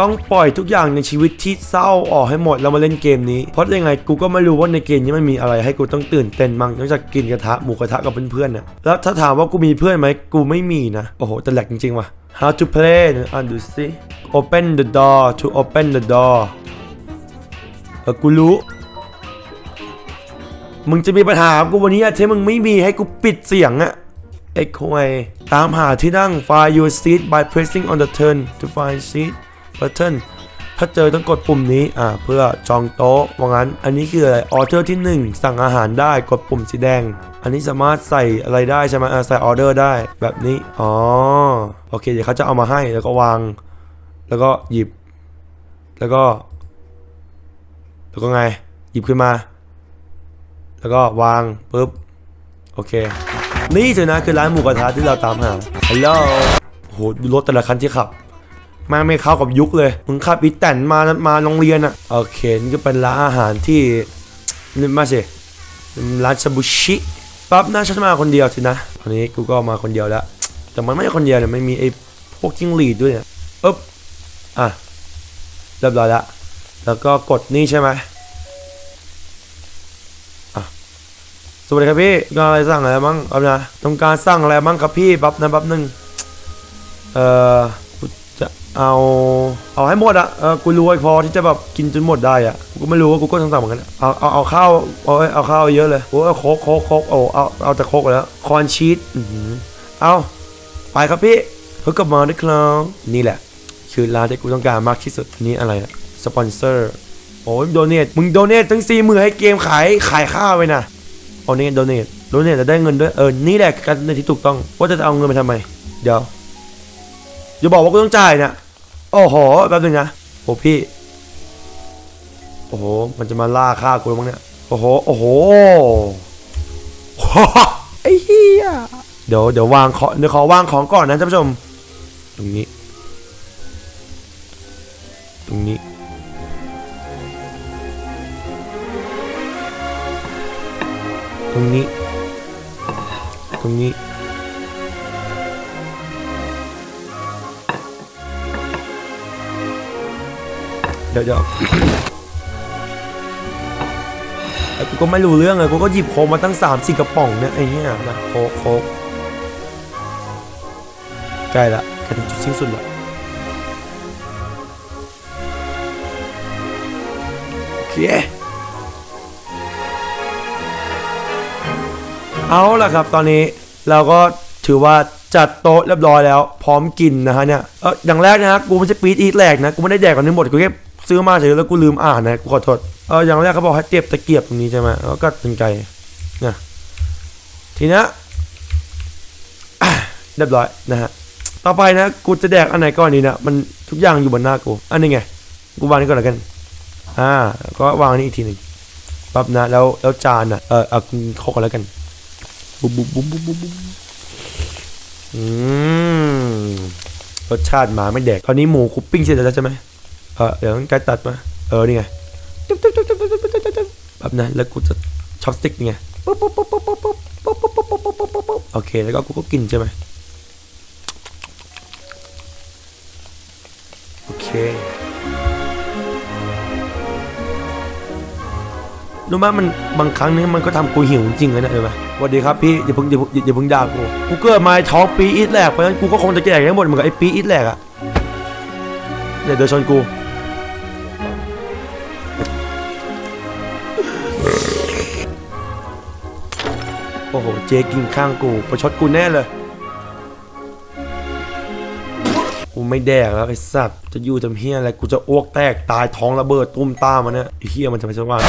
ต้องปล่อยทุกอย่างในชีวิตที่เศร้าออกให้หมดแล้วมาเล่นเกมนี้ เพราะยังไงกูก็ไม่รู้ว่าในเกมนี้มันมีอะไรให้กูต้องตื่นเต้นมั้งนอกจากกินกระทะหมูกระทะกับเพื่อนๆน่ะแล้วถ้าถามว่ากูมีเพื่อนไหมกูไม่มีนะ โอ้โหแต่แหลกจริงๆว่ะ how to play อ่านดูสิ open the door to open the door เออกูรู้มึงจะมีปัญหากับกูวันนี้อะที่มึงไม่มีให้กูปิดเสียงอะไอ้ควยตามหาที่นั่ง find your seat by pressing on the turn to find seat button ถ้าเจอต้องกดปุ่มนี้อ่าเพื่อจองโต๊ะว่างั้น อันนี้คืออะไรออเดอร์ที่ 1 สั่งอาหารได้กดปุ่มสีแดง อันนี้สามารถใส่อะไรได้ใช่ไหมอ่าใส่ออเดอร์ได้แบบนี้อ๋อโอเคเดี๋ยวเขาจะเอามาให้แล้วก็วาง แล้วก็หยิบ แล้วก็ แล้วก็ไง หยิบขึ้นมา แล้วก็วางปุ๊บโอเค นี่สินะคือร้านหมูกระทะที่เราตามหาฮัลโหลโหดูรถแต่ละคันที่ขับ ม่งไม่เข้ากับยุคเลยมึงขับอีแตนมามาโรงเรียนอะโอเคนี่ก็เป็นร้านอาหารที่นี่มาสิร้านชาบูชิปั๊บน่าฉันมาคนเดียวสินะตอนนี้กูก็มาคนเดียวแล้ว แต่มันไม่ใช่คนเดียวเนี่ยมันมีไอ้พวกจิ้งหรีดด้วยเนี่ยอึ๊บอะเรียบร้อยแล้วแล้วก็กดนี่ใช่ไหมสวัสดีครับพี่งารอะไรสั่งอะไรบ้างครับนะต้องการสั่งอะไรบ้างครับพี่แป๊บนะแป๊บหนึ่งเอ่อ เอาเอาให้หมดอะเออกูรวยพอที่จะแบบกินจนหมดได้อะกูก็ไม่รู้ว่ากูก็สั่งๆเหมือนกันเอาเอาเอาข้าวเอาเอาข้าวเยอะเลยโอ้โคกโคกโคกโอ้เอาเอาแต่โคกแล้วคอนชีสเอาไปครับพี่เพิ่งกลับมาด้วยครับนี่แหละ คือร้านที่กูต้องการมากที่สุดนี่อะไรอะสปอนเซอร์โอ้ยโดเนทมึงโดเนททั้งสี่มือให้เกมขายขายข้าวไปนะโอเนทโดเนทโดเนทจะได้เงินด้วยเออนี่แหละการในที่ถูกต้องว่าจะเอาเงินไปทำไมเดี๋ยวอย่าบอกว่ากูต้องจ่ายเนี่ย โอ้โหแป๊บนึงนะโอ้พี่ โอ้โห มันจะมาล่าฆ่ากูแล้วมั้งเนี่ย โอ้โห โอ้โหไอ้เหี้ยเดี๋ยวเดี๋ยววางขอเดี๋ยวขอวางของก่อนนะท่านผู้ชม ตรงนี้ ตรงนี้ ตรงนี้ ตรงนี้ เดี๋ยวเดี๋ยวไอ้กูก็ไม่รู้เรื่องเลยกูก็หยิบโคมาตั้งสามสี่กระป๋องเนี่ยไอ้เหี้ยนะโคโคใกล้ละใกล้ถึงจุดสิ้นสุดละโอเคเอาล่ะครับตอนนี้เราก็ถือว่าจัดโต๊ะเรียบร้อยแล้ว พร้อมกินนะฮะเนี่ยเอออย่างแรกนะฮะกูไม่ใช่ปีดอีทแหลกนะ กูไม่ได้แดกก่อนนี้หมดกูแค่ ซื้อมาเฉยแล้วกูลืมอ่านนะกูขอโทษเอออย่างแรกเขาบอกให้เตียบตะเกียบตรงนี้ใช่ไหมแล้วก็เป็นไก่นะทีนี้เรียบร้อยนะฮะต่อไปนะกูจะแดกอันไหนก่อนดีนะมันทุกอย่างอยู่บนหน้ากูอันนี้ไงกูวางนี่ก่อนแล้วกันอ่าก็วางนี้อีกทีหนึ่งปั๊บนะแล้วแล้วจานอะเออเอาเข้ากันแล้วกันบุบบุบบุบบุบบุบบุบอืมรสชาติหมาไม่แดกตอนนี้หมูคุปปิ้งเสร็จแล้วใช่ไหม เออเดี๋ยวต้องการตัดมา เออ นี่ไงแบบนั้นแล้วกูจะช็อปสติ๊กไงปุ๊บปุ๊บปุ๊บปุ๊บปุ๊บปุ๊บปุ๊บปุ๊บปุ๊บปุ๊บปุ๊บปุ๊บปุ๊บโอเค แล้วก็กูก็กินใช่ไหมโอเครู้ไหมมันบางครั้งนึงมันก็ทำกูหิวจริงเลยนะเห็นไหมวัสดีครับพี่อย่าเพิ่งอย่าเพิ่งอย่าเพิ่งด่ากูกูเกิดมาท้องปีอีทแหลกเพราะฉะนั้นกูก็คงจะแก่ทั้งหมดเหมือนกับไอ้ปีอีทแหลกอะเดี๋ยวเดินชนกู หเจกินข้างกู ประชดกูแน่เลย กูไม่แดกแล้วไอ้สัตว์ จะอยู่จำเฮียอะไร กูจะอ้วกแตกตายท้องระเบิดตุ้มตามมันเนี่ยไอ้เฮียมันจะไปสว่าง